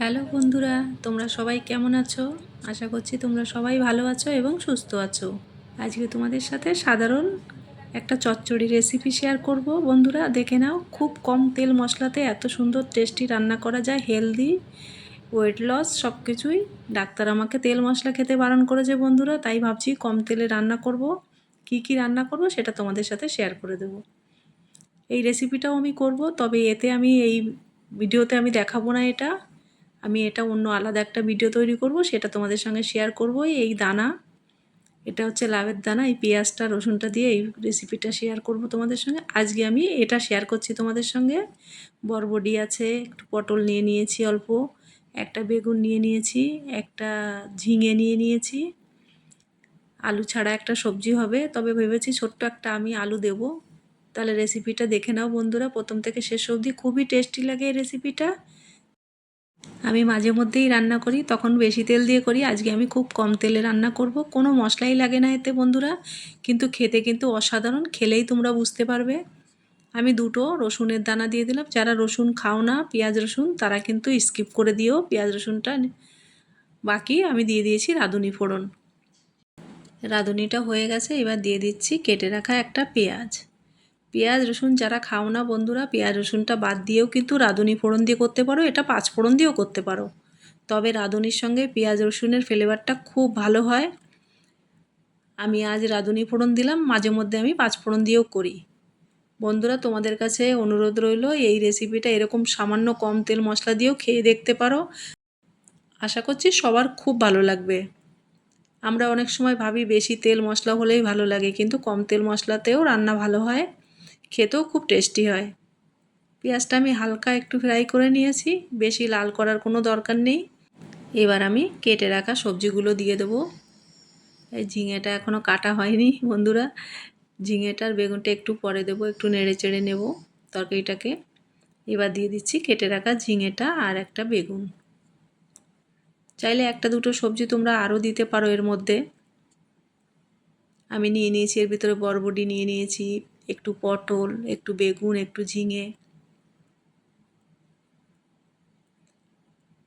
Hello বন্ধুরা, তোমরা সবাই কেমন আছো? আশা করছি তোমরা সবাই ভালো আছো এবং সুস্থ আছো। আজকে তোমাদের সাথে সাধারণ একটা চচ্চড়ি রেসিপি শেয়ার করব। বন্ধুরা, দেখে নাও, খুব কম তেল মশলাতে এত সুন্দর টেস্টি রান্না করা যায়। হেলদি ওয়েট লস সব কিছুই ডাক্তার আমাকে তেল মশলা খেতে বারণ করেছে বন্ধুরা, তাই ভাবছি কম তেলে রান্না করব। কি কি রান্না করব সেটা তোমাদের সাথে শেয়ার করে দেব। এই রেসিপিটাও আমি করব, তবে এতে আমি এই ভিডিওতে আমি দেখাবো না এটা। আমি এটা অন্য আলাদা একটা ভিডিও তৈরি করব, সেটা তোমাদের সঙ্গে শেয়ার করব। এই দানা, এটা হচ্ছে লাভের দানা, এই পেঁয়াজটা, রসুনটা দিয়ে এই রেসিপিটা শেয়ার করব তোমাদের সঙ্গে। আজকে আমি এটা শেয়ার করছি তোমাদের সঙ্গে। বরবডি আছে, একটু পটল নিয়ে নিয়েছি অল্প, একটা বেগুন নিয়ে নিয়েছি, একটা ঝিঙে নিয়ে নিয়েছি। আলু ছাড়া একটা সবজি হবে, তবে ভেবেছি ছোট্ট একটা আমি আলু দেব। তাহলে রেসিপিটা দেখে নাও বন্ধুরা, প্রথম থেকে শেষ অবধি। খুবই টেস্টি লাগে এই রেসিপিটা আমি মাঝে মধ্যেই রান্না করি, তখন বেশি তেল দিয়ে করি। আজকে আমি খুব কম তেলে রান্না করব। কোনো মশলাই লাগে না এতে, বন্ধুরা। কিন্তু খেতে কিন্তু অসাধারণ, খেলেই তোমরা বুঝতে পারবে। আমি দুটো রসুনের দানা দিয়ে দিলাম। যারা রসুন খাও না, পেঁয়াজ রসুন, তারা কিন্তু স্কিপ করে দিও। পেঁয়াজ রসুনটা বাকি আমি দিয়ে দিয়েছি রাঁধুনি ফোড়ন। রাঁধুনিটা হয়ে গেছে। এবার দিয়ে দিচ্ছি কেটে রাখা একটা পেঁয়াজ। পেঁয়াজ, রসুন যারা খাও না বন্ধুরা, পেঁয়াজ, রসুনটা বাদ দিয়েও কিন্তু রাঁধুনি ফোড়ন দিয়ে করতে পারো, এটা পাঁচ ফোড়ন দিয়েও করতে পারো। তবে রাঁধুনির সঙ্গে পেঁয়াজ, রসুনের ফ্লেভারটা খুব ভালো হয়। আমি আজ রাঁধুনি ফোড়ন দিলাম, মাঝে মধ্যে আমি পাঁচ ফোড়ন দিয়েও করি। বন্ধুরা, তোমাদের কাছে অনুরোধ রইল, এই রেসিপিটা এরকম সামান্য কম তেল মশলা দিয়েও খেয়ে দেখতে পারো। আশা করছি সবার খুব ভালো লাগবে। আমরা অনেক সময় ভাবি বেশি তেল মশলা হলেই ভালো লাগে, কিন্তু কম তেল মশলাতেও রান্না ভালো হয়। খেতেও খুব টেস্টি হয়। পেঁয়াজটা আমি হালকা একটু ফ্রাই করে নিয়েছি, বেশি লাল করার কোনো দরকার নেই। এবার আমি কেটে রাখা সবজিগুলো দিয়ে দেবো। এই ঝিঙেটা এখনও কাটা হয়নি বন্ধুরা। ঝিঙেটার বেগুনটা একটু পরে দেবো, একটু নেড়ে চেড়ে নেব তরকারিটাকে। এবার দিয়ে দিচ্ছি কেটে রাখা ঝিঙেটা আর একটা বেগুন। চাইলে একটা দুটো সবজি তোমরা আরও দিতে পারো এর মধ্যে। আমি নিয়ে নিয়েছি, এর ভিতরে বরবডি নিয়ে নিয়েছি একটু পটল, একটু বেগুন, একটু ঝিঙে।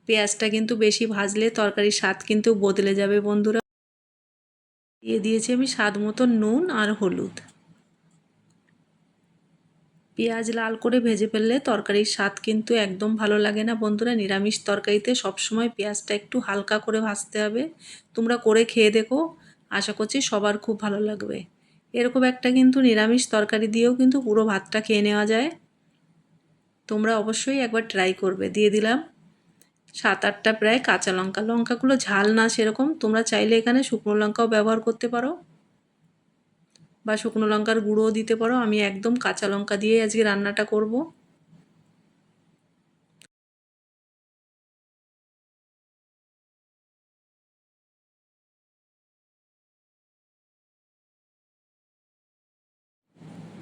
পেঁয়াজটা কিন্তু বেশি ভাজলে তরকারির স্বাদ কিন্তু বদলে যাবে বন্ধুরা। দিয়ে দিয়েছি আমি স্বাদ মতো নুন আর হলুদ। পেঁয়াজ লাল করে ভেজে ফেললে তরকারির স্বাদ কিন্তু একদম ভালো লাগে না বন্ধুরা। নিরামিষ তরকারিতে সবসময় পেঁয়াজটা একটু হালকা করে ভাজতে হবে। তোমরা করে খেয়ে দেখো। আশা করছি সবার খুব ভালো লাগবে। এরকম একটা কিন্তু নিরামিষ তরকারি দিয়েও কিন্তু পুরো ভাতটা খেয়ে নেওয়া যায়। তোমরা অবশ্যই একবার ট্রাই করবে। দিয়ে দিলাম সাত আটটা প্রায় কাঁচা লঙ্কা। লঙ্কাগুলো ঝাল না সেরকম। তোমরা চাইলে এখানে শুকনো লঙ্কাও ব্যবহার করতে পারো। বা শুকনো লঙ্কার গুঁড়োও দিতে পারো। আমি একদম কাঁচা লঙ্কা দিয়ে আজকে রান্নাটা করব।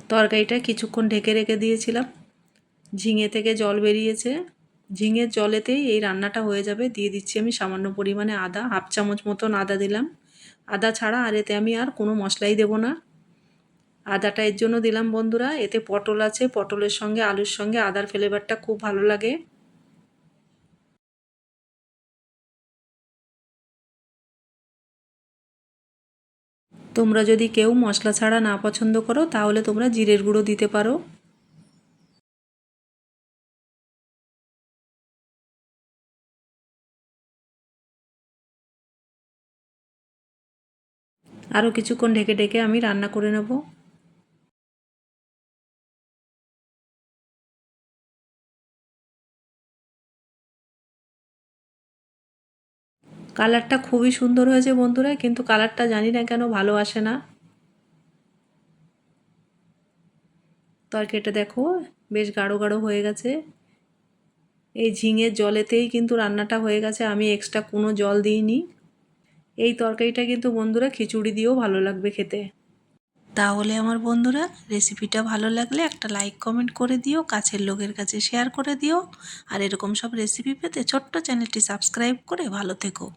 তরকারিটা কিছুক্ষণ ঢেকে রেখে দিয়েছিলাম। ঝিঙে থেকে জল বেরিয়েছে। ঝিঙের জলেতেই এই রান্নাটা হয়ে যাবে। দিয়ে দিচ্ছি আমি সামান্য পরিমাণে আদা, হাফ চামচ মতন আদা দিলাম। আদা ছাড়া আর এতে আমি আর কোনো মশলাই দেব না। আদাটা এর জন্য দিলাম বন্ধুরা। এতে পটল আছে। পটলের সঙ্গে আলুর সঙ্গে আদার ফ্লেভারটা খুব ভালো লাগে। তোমরা যদি কেউ মশলা ছাড়া না পছন্দ করো, তাহলে তোমরা জিরের গুঁড়ো দিতে পারো। আরও কিছুক্ষণ ঢেকে ঢেকে আমি রান্না করে নেব। কালারটা খুবই সুন্দর হয়েছে বন্ধুরা, কিন্তু কালারটা জানি না কেন ভালো আসে না। তরকারিটা দেখো, বেশ গাঢ় গাঢ় হয়ে গেছে। এই ঝিঙের জলেতেই কিন্তু রান্নাটা হয়ে গেছে, আমি এক্সট্রা কোনো জল দিইনি। এই তরকারিটা কিন্তু বন্ধুরা খিচুড়ি দিয়েও ভালো লাগবে খেতে। তাহলে আমার বন্ধুরা রেসিপিটা ভালো লাগলে একটা লাইক কমেন্ট করে দিও, কাছের লোকের কাছে শেয়ার করে দিও। আর এরকম সব রেসিপি পেতে ছোট্ট চ্যানেলটি সাবস্ক্রাইব করে ভালো থেকো।